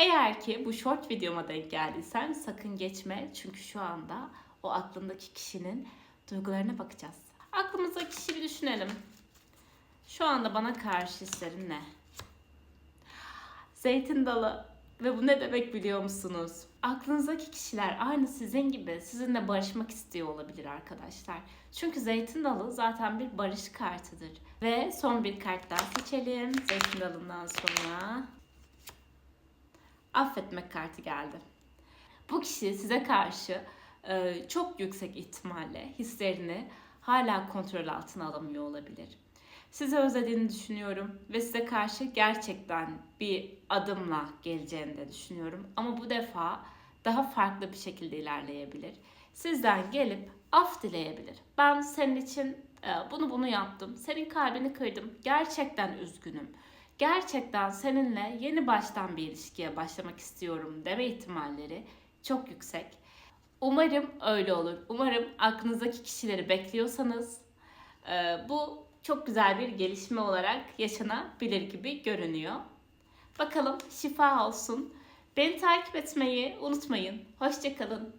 Eğer ki bu short videoma denk geldiysen sakın geçme. Çünkü şu anda o aklındaki kişinin duygularına bakacağız. Aklımızdaki kişiyi bir düşünelim. Şu anda bana karşı hislerin ne? Zeytin dalı. Ve bu ne demek biliyor musunuz? Aklınızdaki kişiler aynı sizin gibi sizinle barışmak istiyor olabilir arkadaşlar. Çünkü zeytin dalı zaten bir barış kartıdır. Ve son bir kart daha seçelim. Zeytin dalından sonra affetmek kartı geldi. Bu kişi size karşı e, çok yüksek ihtimalle hislerini hala kontrol altına alamıyor olabilir. Sizi özlediğini düşünüyorum ve size karşı gerçekten bir adımla geleceğini de düşünüyorum. Ama bu defa daha farklı bir şekilde ilerleyebilir. Sizden gelip af dileyebilir. Ben senin için e, bunu bunu yaptım. Senin kalbini kırdım. Gerçekten üzgünüm. Gerçekten seninle yeni baştan bir ilişkiye başlamak istiyorum deme ihtimalleri çok yüksek. Umarım öyle olur. Umarım aklınızdaki kişileri bekliyorsanız e, bu çok güzel bir gelişme olarak yaşanabilir gibi görünüyor. Bakalım şifa olsun. Beni takip etmeyi unutmayın. Hoşçakalın.